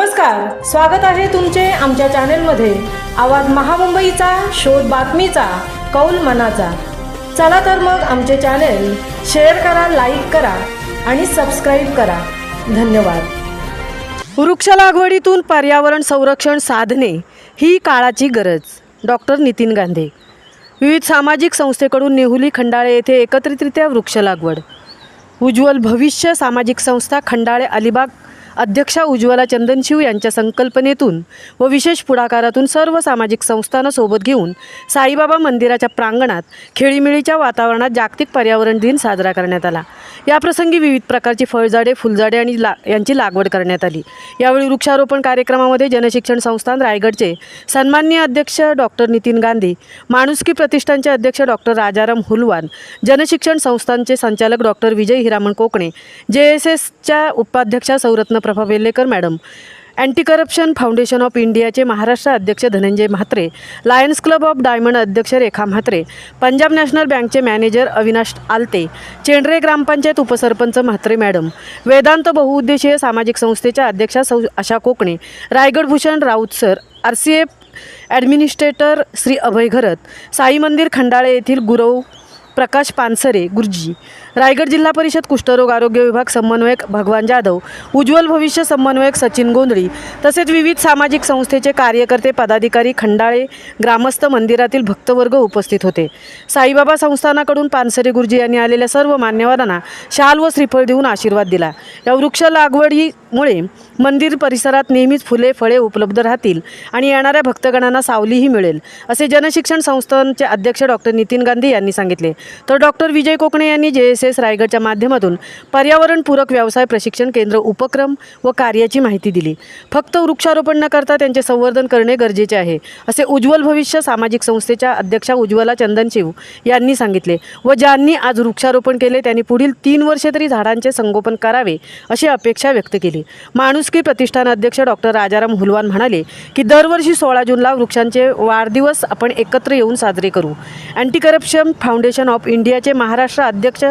नमस्कार स्वागत आहे तुमचे आमच्या चॅनेलमध्ये. आवाज महामुंबईचा शोध बातमीचा कौल मनाचा. चला तर मग आमचे चॅनेल शेअर करा लाईक करा आणि सबस्क्राईब करा. धन्यवाद. वृक्ष लागवडीतून पर्यावरण संरक्षण साधणे ही काळाची गरज. डॉक्टर नितीन गांधे. विविध सामाजिक संस्थेकडून नेहुली खंडाळे येथे एकत्रितरित्या वृक्ष लागवड. उज्ज्वल भविष्य सामाजिक संस्था खंडाळे अलिबाग अध्यक्षा उज्ज्वला चंदनशिव यांच्या संकल्पनेतून व विशेष पुढाकारातून सर्व सामाजिक संस्थांना सोबत घेऊन साईबाबा मंदिराच्या प्रांगणात खेळीमेळीच्या वातावरणात जागतिक पर्यावरण दिन साजरा करण्यात आला. याप्रसंगी विविध प्रकारची फळझाडे फुलझाडे आणि ला यांची लागवड करण्यात आली. यावेळी वृक्षारोपण कार्यक्रमामध्ये जनशिक्षण संस्थान रायगडचे सन्मान्य अध्यक्ष डॉक्टर नितीन गांधी माणुसकी प्रतिष्ठानचे अध्यक्ष डॉक्टर राजाराम हुलवान जनशिक्षण संस्थांचे संचालक डॉक्टर विजय हिरामण कोकणे जे एस एसच्या उपाध्यक्षा सौरत्न Prabha Vellekar madam. Anti corruption foundation of इंडियाचे महाराष्ट्र अध्यक्ष Dhananjay Mhatre lions club of diamond अध्यक्ष रेखा म्हात्रे पंजाब नॅशनल बँकचे मॅनेजर अविनाश आलते चेंडरे ग्रामपंचायत उपसरपंच म्हात्रे मॅडम वेदांत बहुउद्देशीय सामाजिक संस्थेच्या अध्यक्षा सौ Asha Kokane Raigad Bhushan Raut sir R C F administrator Shri Abhay Gharat Sai मंदिर खंडाळे येथील गुरव प्रकाश पानसरे गुरुजी. रायगड जिल्हा परिषद कुष्ठरोग आरोग्य विभाग समन्वयक भगवान जाधव. उज्ज्वल भविष्य समन्वयक सचिन गोंधळी. तसेच विविध सामाजिक संस्थेचे कार्यकर्ते पदाधिकारी खंडाळे ग्रामस्थ मंदिरातील भक्तवर्ग उपस्थित होते. साईबाबा संस्थानाकडून पानसरे गुरुजी यांनी आलेल्या सर्व मान्यवरांना शाल व श्रीफळ देऊन आशीर्वाद दिला. या वृक्ष मुळे मंदिर परिसरात नेहमीच फुले फळे उपलब्ध राहतील आणि येणाऱ्या भक्तगणांना सावलीही मिळेल असे जनशिक्षण संस्थांचे अध्यक्ष डॉक्टर नितीन गांधी यांनी सांगितले. तर डॉक्टर विजय कोकणे यांनी जे एस एस रायगडच्या माध्यमातून पर्यावरणपूरक व्यवसाय प्रशिक्षण केंद्र उपक्रम व कार्याची माहिती दिली. फक्त वृक्षारोपण न करता त्यांचे संवर्धन करणे गरजेचे आहे असे उज्ज्वल भविष्य सामाजिक संस्थेच्या अध्यक्षा उज्ज्वला चंदनशिव यांनी सांगितले व ज्यांनी आज वृक्षारोपण केले त्यांनी पुढील तीन वर्षे तरी झाडांचे संगोपन करावे अशी अपेक्षा व्यक्त केली. माणुसकी प्रतिष्ठान अध्यक्ष डॉक्टर राजाराम हुलवान म्हणाले की दरवर्षी सोळा जूनला वृक्षांचे वाढदिवस आपण एकत्र येऊन साजरे करू. अँटी करप्शन फाउंडेशन ऑफ इंडियाचे महाराष्ट्र अध्यक्ष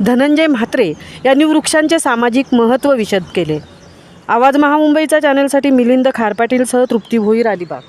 धनंजय म्हात्रे यांनी वृक्षांचे सामाजिक महत्त्व विशद केले. आवाज महामुंबईच्या चॅनलसाठी मिलिंद खारपाटीलसह तृप्ती भोईर अलिबाग.